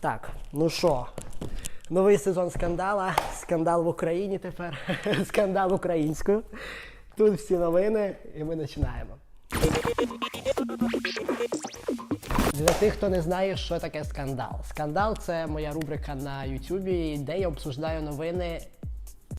Так, ну що, новий сезон скандала. Скандал в Україні тепер. Скандал українською. Тут всі новини, і ми починаємо. Для тих, хто не знає, що таке скандал. Скандал це моя рубрика на Ютубі, де я обсуждаю новини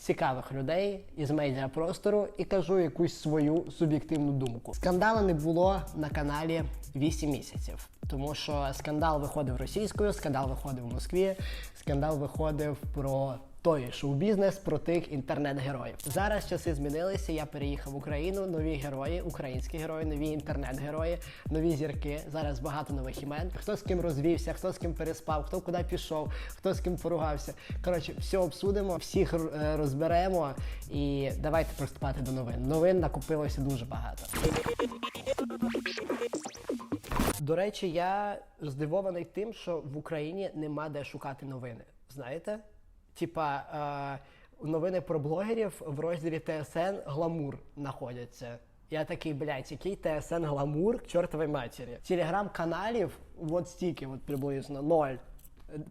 цікавих людей із медіапростору і кажу якусь свою суб'єктивну думку. Скандалу не було на каналі 8 місяців, тому що скандал виходив російською, скандал виходив в Москві, скандал виходив про той шоу-бізнес про тих інтернет-героїв. Зараз часи змінилися. Я переїхав в Україну. Нові герої, українські герої, нові інтернет-герої, нові зірки. Зараз багато нових імен. Хто з ким розвівся, хто з ким переспав, хто куди пішов, хто з ким поругався. Коротше, все обсудимо, всіх е, розберемо і давайте приступати до новин. Новин накопилося дуже багато. До речі, я здивований тим, що в Україні нема де шукати новини. Знаєте? Типа е, новини про блогерів в розділі ТСН Гламур знаходяться. Я такий, блядь, який ТСН Гламур к чортовій матері. Телеграм-каналів от стільки, от приблизно ноль.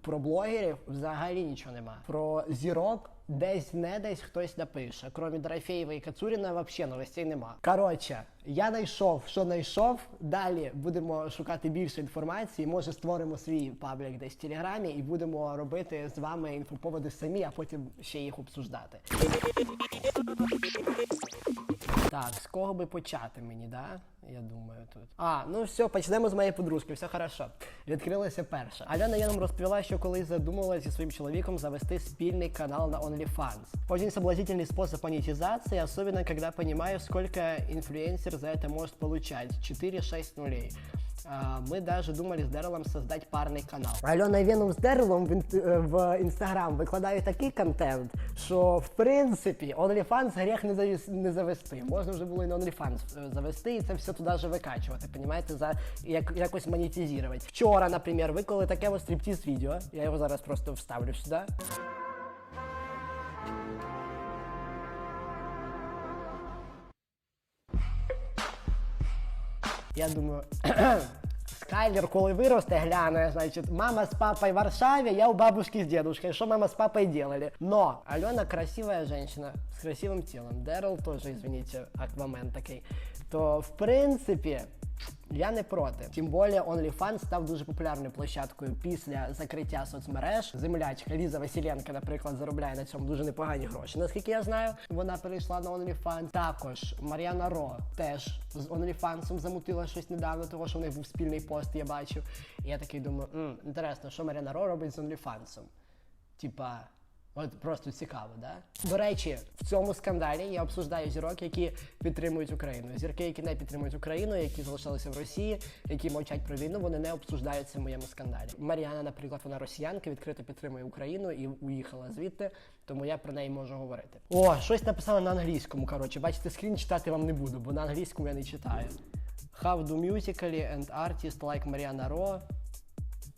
Про блогерів взагалі нічого нема. Про зірок десь не десь хтось напише. Крім Дорофєєва і Кацуріна, взагалі новостей нема. Коротше, я знайшов, що знайшов. Далі будемо шукати більше інформації. Може, створимо свій паблік десь в Телеграмі і будемо робити з вами інфоповоди самі, а потім ще їх обсуждати. Так, з кого би почати мені, да? Я думаю, тут. А, ну все, почнемо з моєї подружки, все хорошо. Відкрилася перша. Альона я нам розповіла, що колись задумала зі своїм чоловіком завести спільний канал на OnlyFans. Очень соблазнительный способ монетизации, особенно когда понимаю, сколько инфлюенсер за это может получать. 4-6 нулей. А, Мы даже думали с Дерлом создать парный канал. Альона Веном з Дерлом е, в інстаграм викладає такий контент, що в принципі OnlyFans гріх не, завіс, не завести. Можна вже було і на OnlyFans е, завести і це все туди же викачувати, понімаєте, за як, якось монетизувати. Вчора, наприклад, виклали таке ось стриптіз відео. Я його зараз просто вставлю сюди. Я думаю, Скайлер, коли виросте, гляне, значить, мама с папой в Варшаве, я у бабушки с дедушкой. Что мама с папой делали? Но Алена красивая женщина с красивым телом. Дэрил тоже, извините, аквамен такий. То, в принципі, я не проти. Тим більше OnlyFans став дуже популярною площадкою після закриття соцмереж. Землячка Ліза Василенко, наприклад, заробляє на цьому дуже непогані гроші. Наскільки я знаю, вона перейшла на OnlyFans. Також Мар'яна Ро теж з OnlyFans замутила щось недавно, того що в них був спільний пост, я бачив. І я такий думаю, інтересно, що Мар'яна Ро робить з OnlyFans? Типа. От просто цікаво, да? До речі, в цьому скандалі я обсуждаю зірок, які підтримують Україну. Зірки, які не підтримують Україну, які залишилися в Росії, які мовчать про війну, вони не обсуждаються в моєму скандалі. Мар'яна, наприклад, вона росіянка, відкрито підтримує Україну і уїхала звідти, тому я про неї можу говорити. О, щось написано на англійському. Коротше, бачите, скрін читати вам не буду, бо на англійському я не читаю. How do musically and artists like Mariana Ro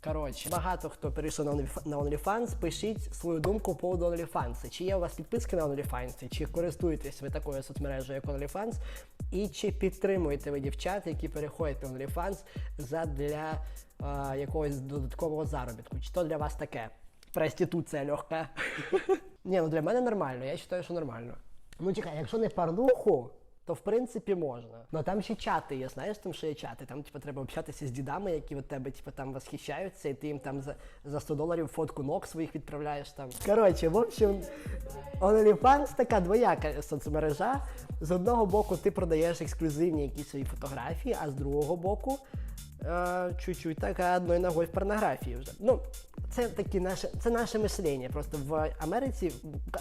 Коротше, багато хто перейшов на Onlyf- OnlyFans, пишіть свою думку по поводу OnlyFans. Чи є у вас підписки на OnlyFans, чи користуєтесь ви такою соцмережею, як OnlyFans, і чи підтримуєте ви дівчат, які переходять на OnlyFans задля а, якогось додаткового заробітку? Чи то для вас таке? Проституція легка. Ні, ну для мене нормально, я вважаю, що нормально. Ну чекай, якщо не парнуху, то в принципі можна. Ну там ще чати є, знаєш, там що є чати. Там типу, треба общатися з дідами, які від тебе типу, там восхищаються, і ти їм там за, за 100 доларів фотку ног своїх відправляєш там. Коротше, в общем, OnlyFans така двояка соцмережа. З одного боку, ти продаєш ексклюзивні якісь свої фотографії, а з другого боку. е, Чуть-чуть така одною ногою в порнографії вже. Ну, це такі наше, це наше мислення. Просто в Америці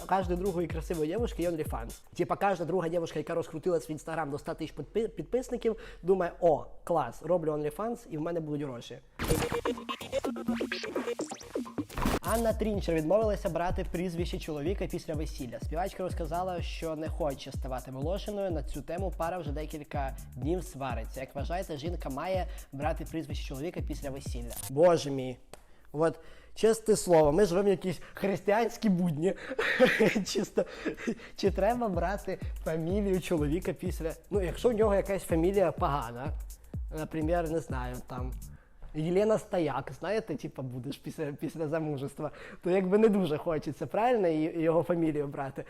кожної другої красивої дівчинки є OnlyFans. Типа кожна друга дівчинка, яка розкрутила свій інстаграм до 100 тисяч підпи- підписників, думає, о, клас, роблю OnlyFans і в мене будуть гроші. Анна Трінчер відмовилася брати прізвище чоловіка після весілля. Співачка розказала, що не хоче ставати волошиною. На цю тему пара вже декілька днів свариться. Як вважаєте, жінка має брати прізвище чоловіка після весілля? Боже мій. От чесне слово, ми живемо в якісь християнські будні. Чисто, чи треба брати фамілію чоловіка після. Ну, якщо в нього якась фамілія погана, наприклад, не знаю, там Єлена Стояк, знаєте, типа будеш після, після замужества, то якби не дуже хочеться, правильно, його фамілію брати.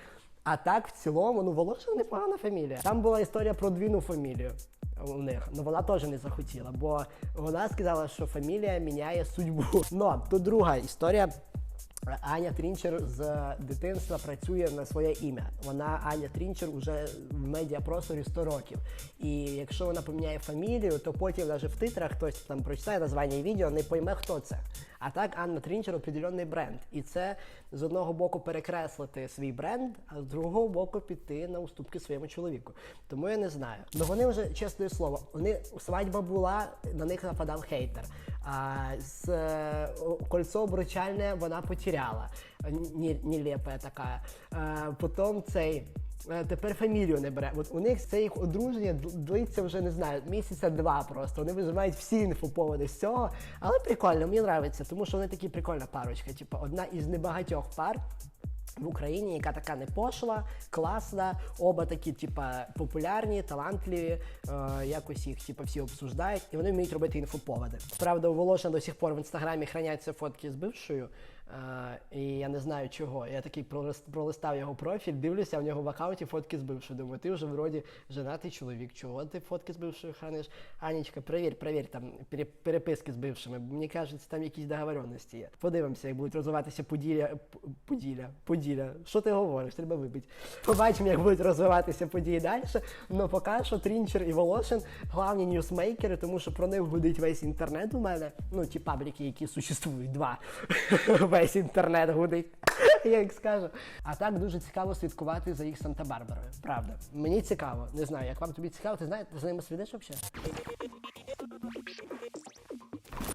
А так, в цілому, ну Волошин непогана фамілія. Там була історія про двійну фамілію у них. Ну вона теж не захотіла, бо вона сказала, що фамілія міняє судьбу. Ну, тут друга історія. Аня Трінчер з дитинства працює на своє ім'я. Вона Аня Трінчер вже в медіапросторі 100 років. І якщо вона поміняє фамілію, то потім навіть в титрах хтось там прочитає названня відео, не пойме, хто це. А так Анна Трінчер определенний бренд. І це з одного боку перекреслити свій бренд, а з другого боку піти на уступки своєму чоловіку. Тому я не знаю. Ну вони вже чесне слово, вони свадьба була, на них нападав хейтер. А з е, кольцо обручальне вона потеряла. Нелепая така. А, потім цей. Е, Тепер фамілію не бере. От у них це їх одруження длиться вже не знаю, місяця два просто. Вони виживають всі інфоповоди з цього. Але прикольно, мені подобається, тому що вони такі прикольна парочка. Типу, одна із небагатьох пар, в Україні, яка така не пошла, класна, оба такі, типа, популярні, талантливі, е, якось їх типа, всі обсуждають, і вони вміють робити інфоповоди. Правда, у до сих пор в інстаграмі храняться фотки з бившою. Е, і я не знаю чого. Я такий пролис- пролистав його профіль, дивлюся, в нього в аккаунті фотки з бившою. Думаю, ти вже вроді женатий чоловік. Чого ти фотки з бившою храниш? Анічка, перевір, перевір там переписки з бившими. Мені кажеться, там якісь договоренності є. Подивимося, як будуть розвиватися поділля. П- Поділля, поділля. Що ти говориш? Треба вибити. Побачимо, як будуть розвиватися події далі. Ну поки що Трінчер і Волошин главні ньюсмейкери, тому що про них гудить весь інтернет у мене. Ну, ті пабліки, які существують, два. Весь інтернет гудить. Я їх скажу. А так дуже цікаво слідкувати за їх Санта-Барбарою. Правда. Мені цікаво. Не знаю, як вам тобі цікаво, ти знаєш, ти за ними слідиш взагалі?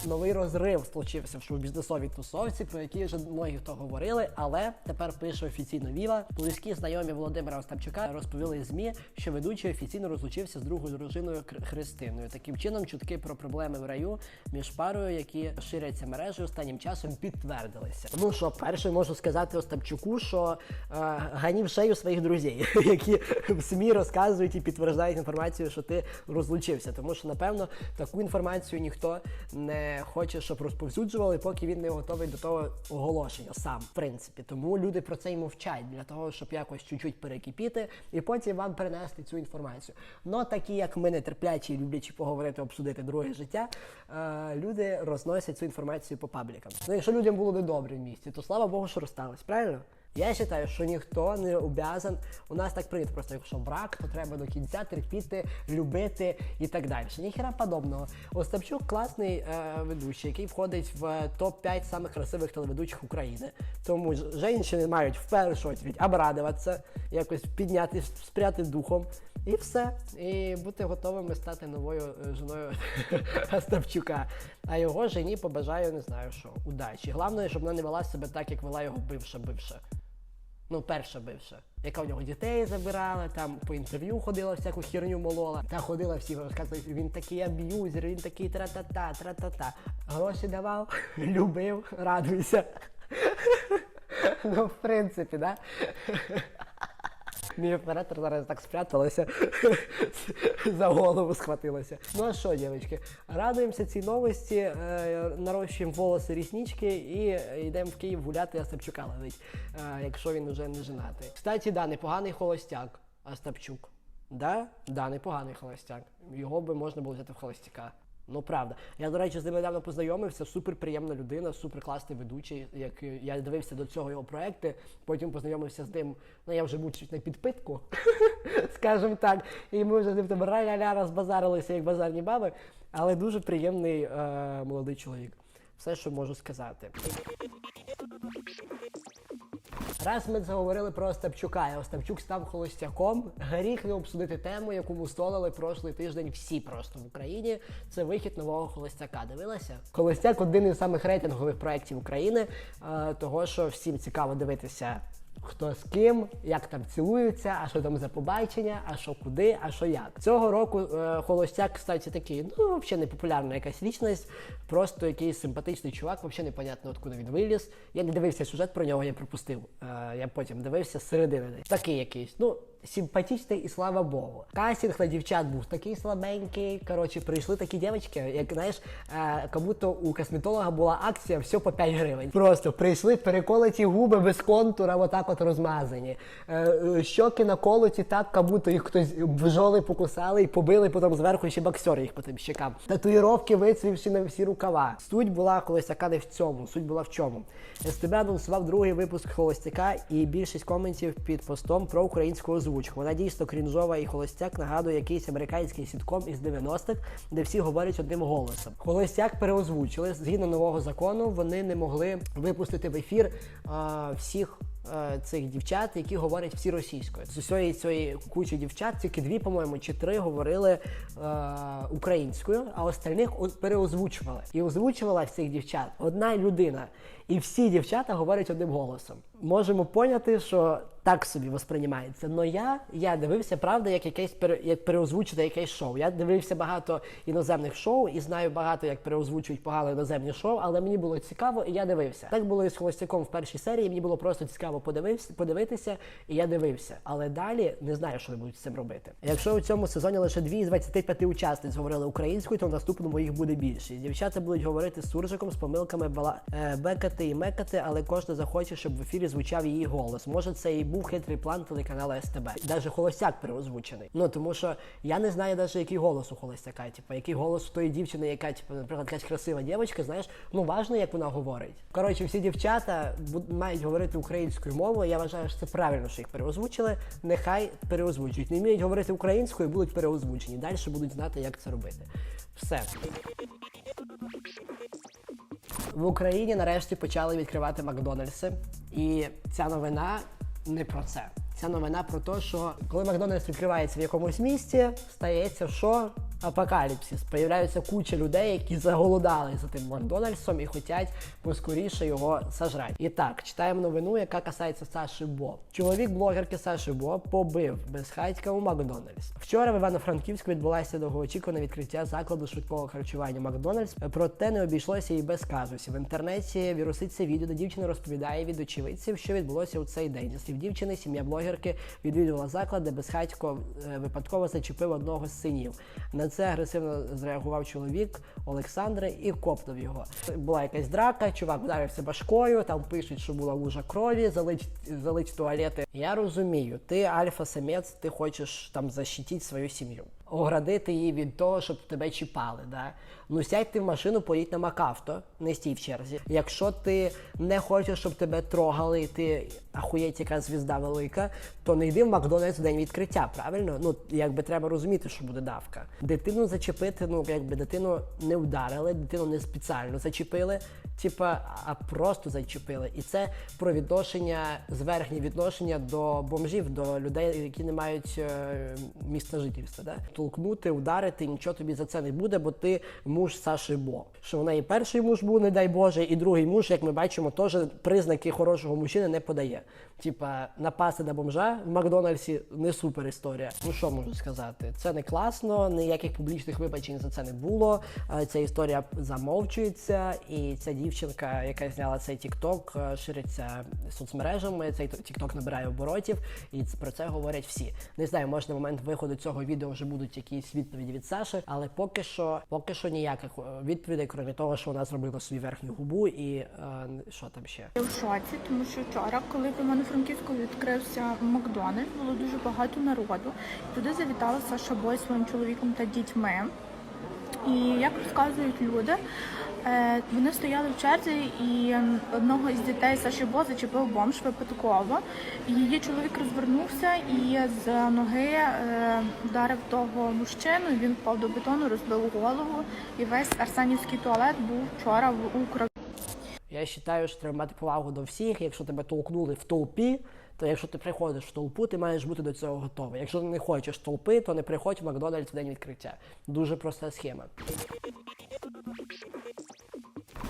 Новий розрив случився в шоу-бізнесовій тусовці, про який вже многі хто говорили, але тепер пише офіційно Віва. Близькі знайомі Володимира Остапчука розповіли ЗМІ, що ведучий офіційно розлучився з другою дружиною Христиною. Таким чином, чутки про проблеми в раю між парою, які ширяться мережею, останнім часом підтвердилися. Тому що перше можу сказати Остапчуку, що е, ганів шею своїх друзів, які в СМІ розказують і підтверджують інформацію, що ти розлучився. Тому що, напевно, таку інформацію ніхто не хоче, щоб розповсюджували, поки він не готовий до того оголошення сам, в принципі. Тому люди про це й мовчать для того, щоб якось чуть-чуть перекипіти і потім вам перенести цю інформацію. Но такі, як ми, нетерплячі, і люблячи поговорити, обсудити друге життя, е, люди розносять цю інформацію по паблікам. Ну, якщо людям було недобре в місті, то слава Богу, що розстались, правильно? Я вважаю, що ніхто не обязан. У нас так прийнято просто, якщо брак, то треба до кінця терпіти, любити і так далі. Ніхера подобного. Остапчук класний е, ведучий, який входить в топ-5 самих красивих телеведучих України. Тому жінки мають в першу чергу обрадуватися, якось підняти, спряти духом. І все. І бути готовими стати новою е, жіною Остапчука. А його жені побажаю, не знаю що, удачі. Головне, щоб вона не вела себе так, як вела його бивша бивша. Ну, перша бивша, яка в нього дітей забирала, там по інтерв'ю ходила, всяку херню молола. Та ходила всі розказують, він такий аб'юзер, він такий тра-та-та, тра-та-та. Гроші давав, любив, радуйся. Ну, в принципі, да? Мій оператор зараз так спряталася, за голову схватилася. Ну а що, дівчатки, радуємося цій новості, е, нарощуємо волоси ріснички і йдемо в Київ гуляти Остапчука ловить, е, якщо він уже не женатий. Кстати, да, непоганий холостяк Остапчук. Да? Да, непоганий холостяк. Його би можна було взяти в холостяка. Ну правда. Я, до речі, з ним недавно познайомився. Супер приємна людина, супер класний ведучий. Як я дивився до цього його проекти, потім познайомився з ним. Ну я вже був чуть на підпитку, скажімо так. І ми вже з ним там ля розбазарилися, як базарні баби. Але дуже приємний е, молодий чоловік. Все, що можу сказати. Раз ми заговорили про Остапчука, і Остапчук став холостяком. Гріх не обсудити тему, яку мустолили прошлий тиждень всі просто в Україні. Це вихід нового холостяка. Дивилася? Холостяк один із самих рейтингових проєктів України, е, того що всім цікаво дивитися. Хто з ким, як там цілуються, а що там за побачення, а що куди, а що як. Цього року е, холостяк, кстати, такий, ну, взагалі не популярна якась лічність, просто якийсь симпатичний чувак, взагалі непонятно, откуда він виліз. Я не дивився сюжет про нього, я пропустив. Е, я потім дивився з середини. Такий якийсь. Ну, симпатичний і слава Богу. Кастинг на дівчат був такий слабенький. Коротше, прийшли такі дівчатки, як знаєш, е, як будто у косметолога була акція все по 5 гривень. Просто прийшли переколоті губи без контура, отак от розмазані. Е, е, щоки наколоті так, як будто їх хтось бжоли покусали і побили, потім зверху ще боксер їх по тим щекам. Татуїровки вицвівши на всі рукава. Суть була колись яка не в цьому. Суть була в чому. СТБ анонсував другий випуск холостяка і більшість коментів під постом про українську озвучку. Вона дійсно крінжова і холостяк нагадує якийсь американський сітком із 90-х, де всі говорять одним голосом. Холостяк переозвучили. Згідно нового закону, вони не могли випустити в ефір а, всіх. Е, Цих дівчат, які говорять всі російською. З усієї цієї кучі дівчат, тільки дві, по-моєму, чи три говорили е, українською, а остальних переозвучували. І озвучувала всіх дівчат одна людина. І всі дівчата говорять одним голосом. Можемо поняти, що так собі восприймається. Но я, я дивився, правда, як якесь пере, як переозвучити якесь шоу. Я дивився багато іноземних шоу і знаю багато, як переозвучують погано іноземні шоу, але мені було цікаво, і я дивився. Так було і з холостяком в першій серії. Мені було просто цікаво подивився, подивитися, і я дивився. Але далі не знаю, що вони будуть з цим робити. Якщо у цьому сезоні лише дві з 25 учасниць говорили українською, то в наступному їх буде більше. Дівчата будуть говорити з суржиком, з помилками бала е, бекати і мекати, але кожна захоче, щоб в ефірі звучав її голос. Може, це і був хитрий план телеканалу СТБ. Даже холостяк переозвучений. Ну тому що я не знаю навіть який голос у холостяка. Типу, який голос у тої дівчини, яка типу, наприклад, якась красива дівчинка, знаєш, ну важно, як вона говорить. Коротше, всі дівчата мають говорити українською мовою. Я вважаю, що це правильно, що їх переозвучили. Нехай переозвучують. Не вміють говорити українською, будуть переозвучені. Далі будуть знати, як це робити. Все. В Україні нарешті почали відкривати Макдональдси, і ця новина не про це. Ця новина про те, що коли Макдональдс відкривається в якомусь місті, стається що? Апокаліпсис. Появляються куча людей, які заголодали за тим Макдональдсом і хочуть поскоріше його сажрати. І так, читаємо новину, яка касається Саші Бо. Чоловік блогерки Саші Бо побив безхатька у Макдональдс. Вчора в Івано-Франківську відбулося довгоочікуване відкриття закладу швидкого харчування Макдональдс. Проте не обійшлося і без казусів. В інтернеті віруситься відео, де дівчина розповідає від очевидців, що відбулося у цей день. Зі слів дівчини, сім'я блогерки відвідувала заклад, де безхатько е, випадково зачепив одного з синів. На це агресивно зреагував чоловік Олександра і копнув його. Була якась драка, чувак вдарився башкою, там пишуть, що була лужа крові, залить, залить туалети. Я розумію, ти альфа-самець, ти хочеш там защитити свою сім'ю. Оградити її від того, щоб тебе чіпали. Да? Ну сядь ти в машину, поїдь на Макавто, не стій в черзі. Якщо ти не хочеш, щоб тебе трогали, і ти ахуєть, яка звізда велика, то не йди в Макдональдс в день відкриття, правильно? Ну якби треба розуміти, що буде давка. Дитину зачепити, ну якби дитину не вдарили, дитину не спеціально зачепили, типа, а просто зачепили. І це про відношення, зверхнє відношення до бомжів, до людей, які не мають е, місця жительства. Да? Толкнути, ударити, нічого тобі за це не буде, бо ти муж Саші Бо. Що вона і перший муж був, не дай Боже, і другий муж, як ми бачимо, теж признаки хорошого мужчини не подає. Типа, напасти на бомжа в Макдональдсі не супер історія. Ну що можу сказати? Це не класно, ніяких публічних вибачень за це не було. Ця історія замовчується, і ця дівчинка, яка зняла цей тікток, шириться соцмережами. Цей тікток набирає оборотів, і про це говорять всі. Не знаю, може на момент виходу цього відео вже будуть якісь відповіді від Саші, але поки що, поки що ніяких е, відповідей, крім того, що вона зробила свою верхню губу, і е, що там ще. Я в шоці, тому що вчора, коли в Івано-Франківську відкрився Макдональдс, було дуже багато народу. Туди завітала Саша Бой своїм чоловіком та дітьми. І як розказують люди, вони стояли в черзі, і ем, одного із дітей Саші Бо зачепив бомж випадково. Її чоловік розвернувся і з ноги е, вдарив того мужчину. Він впав до бетону, розбив голову. І весь Арсенівський туалет був вчора в у крові. Я вважаю, що треба мати повагу до всіх. Якщо тебе толкнули в толпі, то якщо ти приходиш в толпу, ти маєш бути до цього готовий. Якщо ти не хочеш толпи, то не приходь в Макдональдс в день відкриття. Дуже проста схема.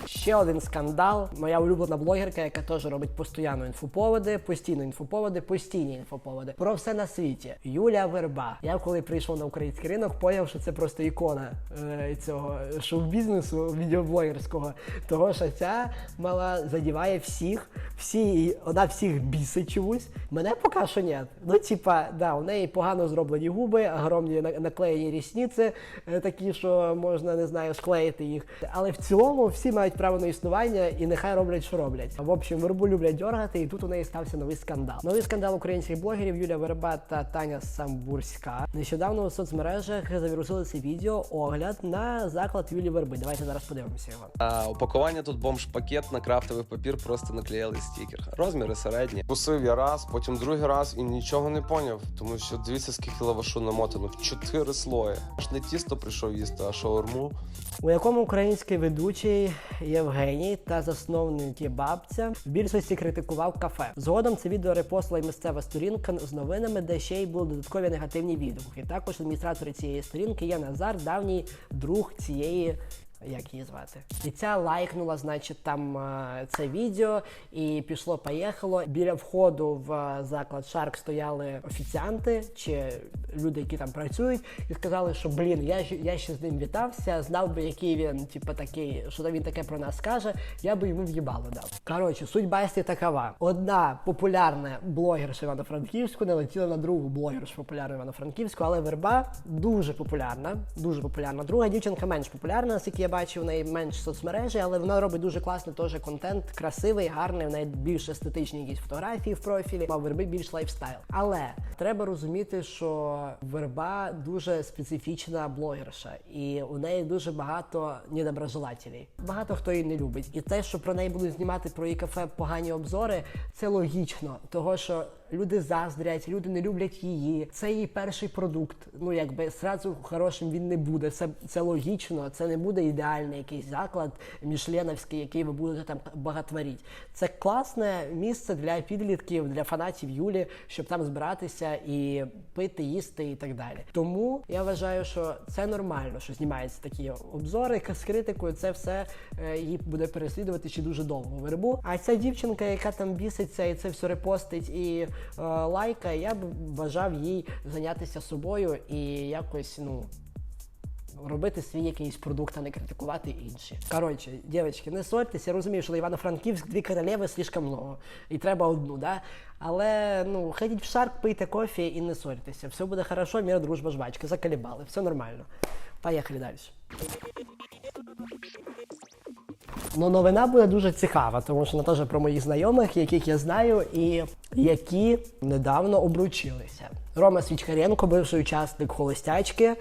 Ще один скандал. Моя улюблена блогерка, яка теж робить постійно інфоповоди, постійно інфоповоди, постійні інфоповоди. Про все на світі. Юля Верба. Я коли прийшов на український ринок, поняв, що це просто ікона е, цього шоу-бізнесу відеоблогерського. Того, що ця мала задіває всіх, всі, вона всіх бісить чомусь. Мене поки що ні. Ну, типа, да, у неї погано зроблені губи, огромні наклеєні рісниці, е, такі, що можна, не знаю, склеїти їх. Але в цілому всі мають право на існування і нехай роблять, що роблять. В общем, вербу люблять дьоргати, і тут у неї стався новий скандал. Новий скандал українських блогерів Юлія Верба та Таня Самбурська. Нещодавно у соцмережах завірусилося відео огляд на заклад Юлії Верби. Давайте зараз подивимося його. А упакування тут бомж-пакет на крафтовий папір, просто наклеїли стікер. Розміри середні. Кусив я раз, потім другий раз і нічого не поняв, тому що дивіться, скільки лавашу намотано в чотири слої. Аж не тісто прийшов їсти, а шаурму. у якому український ведучий Євгеній та засновники бабця в більшості критикував кафе. Згодом це відео репостила й місцева сторінка з новинами, де ще й були додаткові негативні відгуки. Також адміністратори цієї сторінки є Назар, давній друг цієї. Як її звати? І ця лайкнула, значить, там е, це відео, і пішло, поїхало. Біля входу в е, заклад Шарк стояли офіціанти чи люди, які там працюють, і сказали, що блін, я я ще з ним вітався, знав би, який він, типу, такий, що він таке про нас скаже, я би йому в'їбало дав. Коротше, суть басті такова: одна популярна блогерша Івано-Франківську налетіла на другу блогершу популярну Івано-Франківську, але верба дуже популярна, дуже популярна. Друга дівчинка менш популярна, наскільки я бачив, в менш соцмережі, але вона робить дуже класний теж контент, красивий, гарний, в неї більш естетичні якісь фотографії в профілі, а верби більш лайфстайл. Але треба розуміти, що верба дуже специфічна блогерша, і у неї дуже багато недоброжелателів. Багато хто її не любить. І те, що про неї будуть знімати про її кафе погані обзори, це логічно, того що. Люди заздрять, люди не люблять її. Це її перший продукт. Ну якби зразу хорошим він не буде. Це, це логічно. Це не буде ідеальний якийсь заклад мішленовський, який ви будете там багатворіть. Це класне місце для підлітків, для фанатів Юлі, щоб там збиратися і пити, їсти і так далі. Тому я вважаю, що це нормально, що знімаються такі обзори з критикою. Це все е, її буде переслідувати ще дуже довго вербу. А ця дівчинка, яка там біситься і це все репостить і лайкає, я б бажав їй зайнятися собою і якось ну. Робити свій якийсь продукт, а не критикувати інші. Коротше, дівчатки, не ссорьтесь, я розумію, що Івано-Франківськ дві королеви слишком много. І треба одну, да? Але ну, ходіть в шарк, пийте кофе і не ссорьтеся. Все буде хорошо, мир, дружба, жвачка. Заколебали, все нормально. Поїхали далі. Ну, новина буде дуже цікава, тому що вона теж про моїх знайомих, яких я знаю, і які недавно обручилися. Рома Свічкаренко, бивший учасник холостячки, е,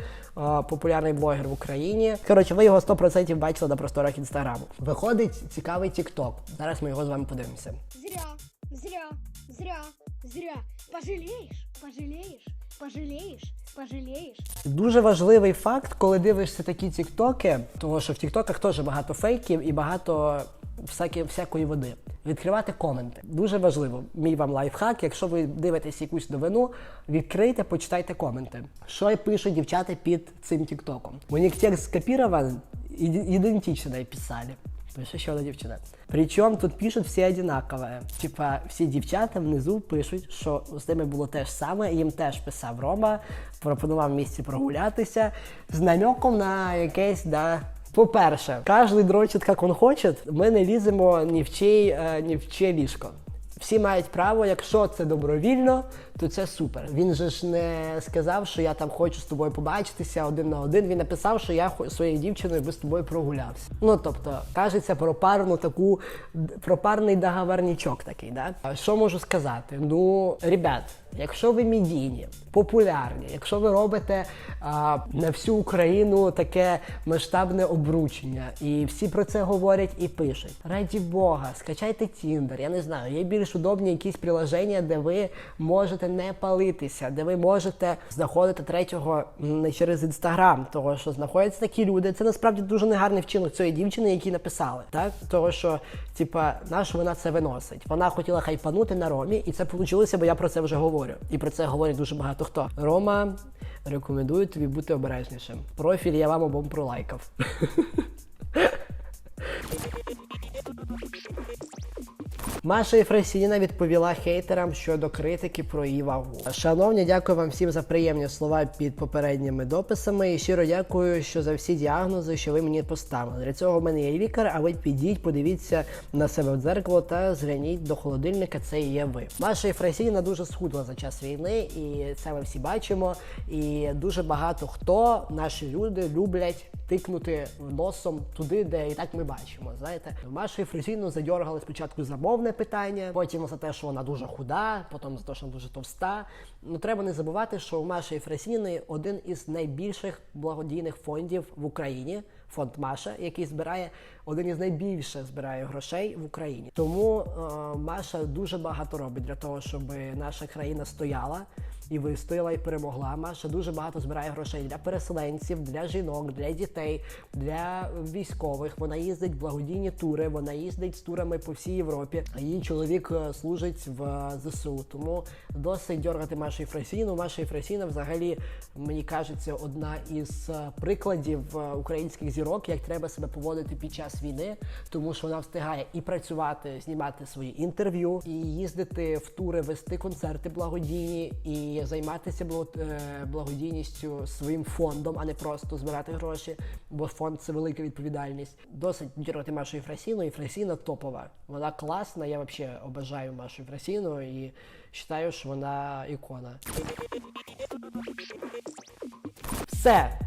популярний блогер в Україні. Коротше, ви його 100% бачили на просторах інстаграму. Виходить цікавий тікток. Зараз ми його з вами подивимося. Зря, зря, зря, зря. Пожалеешь, пожалеешь, пожалеешь, пожалеешь. Дуже важливий факт, коли дивишся такі тіктоки, тому що в тіктоках теж багато фейків і багато всякі, всякої води. Відкривати коменти. Дуже важливо. Мій вам лайфхак. Якщо ви дивитесь якусь новину, відкрийте, почитайте коменти. Що пишуть дівчата під цим тіктоком. Них текст скопірований, ідентично написали. Пише еще одна дівчина. Причому тут пишуть всі одинакове. Типа всі дівчата внизу пишуть, що з ними було те ж саме, їм теж писав Рома, пропонував місці прогулятися з намеком на якесь да. По-перше, кожен дрочить, як він хоче. Ми не ліземо ні в чий, е, ні в чий ліжко. Всі мають право, якщо це добровільно, то це супер. Він же ж не сказав, що я там хочу з тобою побачитися один на один. Він написав, що я своєю дівчиною би з тобою прогулявся. Ну тобто, кажеться про парну таку про парний договорнічок такий. Да? Що можу сказати? Ну, ребят, якщо ви медійні, популярні, якщо ви робите а, на всю Україну таке масштабне обручення, і всі про це говорять і пишуть. Раді Бога, скачайте Tinder, я не знаю, є більш удобні якісь приложення, де ви можете не палитися, де ви можете знаходити третього не через інстаграм, того що знаходяться такі люди. Це насправді дуже негарний вчинок цієї дівчини, які написали. Так, того що, типа, нащо вона це виносить? Вона хотіла хайпанути на Ромі, і це вийшло, бо я про це вже говорю. І про це говорить дуже багато хто. Рома, рекомендую тобі бути обережнішим. Профіль я вам обом пролайкав. Маша Єфросініна відповіла хейтерам щодо критики про її вагу. Шановні, дякую вам всім за приємні слова під попередніми дописами. І щиро дякую, що за всі діагнози, що ви мені поставили. Для цього в мене є лікар, а ви підіть, подивіться на себе в дзеркало та згляніть до холодильника. Це є ви. Маша Єфросініна дуже схудла за час війни, і це ми всі бачимо. І дуже багато хто наші люди люблять тикнути носом туди, де і так ми бачимо. Знаєте, Машу Єфросініну задьоргали спочатку за мовне питання, потім за те, що вона дуже худа, потім за те, що вона дуже товста. Ну треба не забувати, що у Маші Фресіни один із найбільших благодійних фондів в Україні. Фонд Маша, який збирає один із найбільших збирає грошей в Україні. Тому е, Маша дуже багато робить для того, щоб наша країна стояла і вистояла і перемогла. Маша дуже багато збирає грошей для переселенців, для жінок, для дітей, для військових. Вона їздить в благодійні тури. Вона їздить з турами по всій Європі. Її чоловік е, служить в е, ЗСУ. Тому досить дергати Машу Єфросіну. Маша Єфросіна взагалі мені кажеться одна із е, прикладів українських зірок, як треба себе поводити під час війни, тому що вона встигає і працювати, знімати свої інтерв'ю, і їздити в тури, вести концерти благодійні і займатися е, благодійністю своїм фондом, а не просто збирати гроші, бо фонд це велика відповідальність. Досить дірати Машу Єфросіну. Єфросіна топова. Вона класна. Я взагалі обожаю Машу Єфросіну і вважаю, що вона ікона. Все.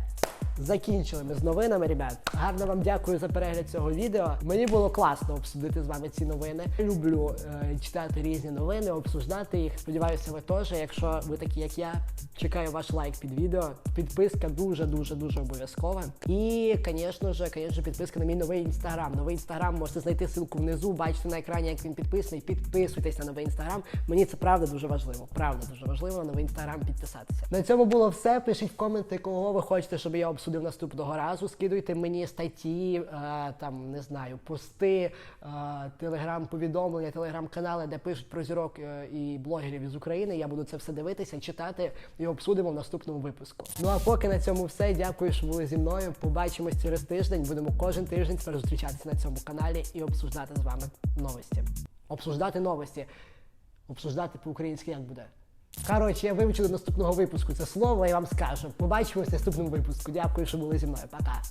Закінчили ми з новинами, ребят. Гарно вам дякую за перегляд цього відео. Мені було класно обсудити з вами ці новини. Люблю е, читати різні новини, обсуждати їх. Сподіваюся, ви теж. Якщо ви такі, як я, чекаю ваш лайк під відео. Підписка дуже дуже дуже обов'язкова. І, звісно ж, звісно, підписка на мій новий інстаграм. Новий інстаграм можете знайти ссылку внизу. Бачите на екрані, як він підписаний. Підписуйтесь на новий інстаграм. Мені це правда дуже важливо. Правда дуже важливо на новий інстаграм підписатися. На цьому було все. Пишіть в коменти, кого ви хочете, щоб я обсудив наступного разу. Скидуйте мені статті, е, там не знаю, пости, е, телеграм-повідомлення, телеграм-канали, де пишуть про зірок е, і блогерів із України. Я буду це все дивитися, читати і обсудимо в наступному випуску. Ну а поки на цьому все. Дякую, що були зі мною. Побачимось через тиждень. Будемо кожен тиждень тепер зустрічатися на цьому каналі і обсуждати з вами новості. Обсуждати новості. Обсуждати по-українськи як буде. Коротше, я вивчу до наступного випуску це слово і вам скажу. Побачимось в наступному випуску. Дякую, що були зі мною. Пока.